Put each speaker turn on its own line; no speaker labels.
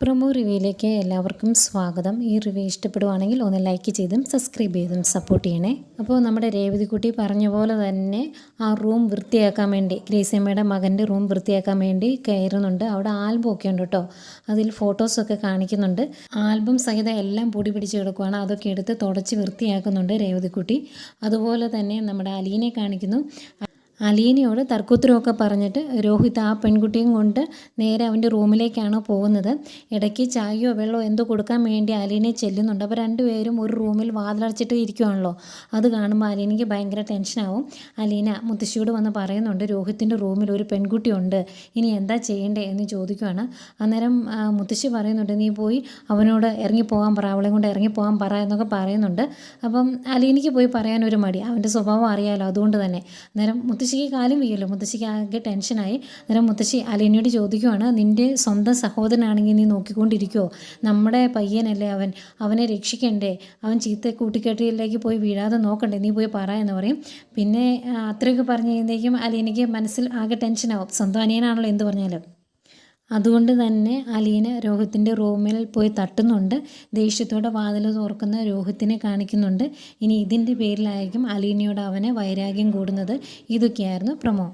Promo റിവ്യൂയിലേക്ക് എല്ലാവർക്കും സ്വാഗതം. ഈ റിവ്യൂ ഇഷ്ടപ്പെടുവാണെങ്കിൽ ഒന്ന് ലൈക്ക് ചെയ്തും സബ്സ്ക്രൈബ് ചെയ്തും സപ്പോർട്ട് ചെയ്യണേ. അപ്പോൾ നമ്മുടെ രേവതിക്കുട്ടി പറഞ്ഞ പോലെ തന്നെ ആ റൂം വൃത്തിയാക്കാൻ വേണ്ടി ഗ്രേസിയമ്മയുടെ മകന്റെ റൂം വൃത്തിയാക്കാൻ വേണ്ടി കയറുന്നുണ്ട്. അവിടെ ആൽബം ഒക്കെ ഉണ്ട് കേട്ടോ. അതിൽ ഫോട്ടോസൊക്കെ കാണിക്കുന്നുണ്ട്. ആൽബം സഹിതം എല്ലാം പൊടി പിടിച്ച് കിടക്കുവാണ്. അതൊക്കെ എടുത്ത് തുടച്ച് വൃത്തിയാക്കുന്നുണ്ട് രേവതിക്കുട്ടി. അതുപോലെ തന്നെ നമ്മുടെ അലീനെ കാണിക്കുന്നു. അലീനയോട് തർക്കുത്തരമൊക്കെ പറഞ്ഞിട്ട് രോഹിത് ആ പെൺകുട്ടിയും കൊണ്ട് നേരെ അവന്റെ റൂമിലേക്കാണ് പോകുന്നത്? ഇടയ്ക്ക് ചായയോ വെള്ളമോ എന്തോ കൊടുക്കാൻ വേണ്ടി അലീനെ ചെല്ലുന്നുണ്ട്. അപ്പോൾ രണ്ടുപേരും ഒരു റൂമിൽ വാതിലടച്ചിട്ട് ഇരിക്കുവാണല്ലോ. അത് കാണുമ്പോൾ അലീനയ്ക്ക് ഭയങ്കര ടെൻഷനാവും. അലീന മുത്തശ്ശിയോട് വന്ന് പറയുന്നുണ്ട് രോഹിത്തിന്റെ റൂമിൽ ഒരു പെൺകുട്ടിയുണ്ട്. ഇനി എന്താ ചെയ്യേണ്ടേ? എന്ന് ചോദിക്കുവാണ്. അന്നേരം മുത്തശ്ശി പറയുന്നുണ്ട് നീ പോയി അവനോട് ഇറങ്ങിപ്പോകാൻ പറ അവളെ കൊണ്ട് ഇറങ്ങിപ്പോകാൻ പറ എന്നൊക്കെ പറയുന്നുണ്ട്. അപ്പം അലീനയ്ക്ക് പോയി പറയാനൊരു മടി. അവന്റെ സ്വഭാവം അറിയാമല്ലോ അതുകൊണ്ട് തന്നെ. അന്നേരം മുത്തശ്ശിക്ക് കാലും വീയല്ലോ. മുത്തശ്ശിക്ക് ആകെ ടെൻഷനായി. അന്നേരം മുത്തശ്ശി അലീനയോട് ചോദിക്കുവാണ് നിന്റെ സ്വന്തം സഹോദരനാണെങ്കിൽ നീ നോക്കിക്കൊണ്ടിരിക്കുമോ നമ്മുടെ പയ്യനല്ലേ അവൻ. അവനെ രക്ഷിക്കണ്ടേ. അവൻ ചീത്ത കൂട്ടിക്കെട്ടിലേക്ക് പോയി വീഴാതെ നോക്കണ്ടേ. നീ പോയി പറ എന്ന് പറയും. പിന്നെ അത്രയൊക്കെ പറഞ്ഞു കഴിയുമ്പോഴേക്കും അലീനയ്ക്ക് മനസ്സിൽ ആകെ ടെൻഷനാവും. സ്വന്തം അനിയനാണല്ലോ എന്ത് പറഞ്ഞാലും. അതുകൊണ്ട് തന്നെ അലീന രോഹിത്തിന്റെ റൂമിൽ പോയി തട്ടുന്നുണ്ട്. ദേഷ്യത്തോടെ വാതിൽ തുറക്കുന്ന രോഹിത്തിനെ കാണിക്കുന്നുണ്ട്. ഇനി ഇതിന്റെ പേരിലായിരിക്കും അലീനയോട് അവന് വൈരാഗ്യം കൂടുന്നത്. ഇതൊക്കെയായിരുന്നു പ്രമോ.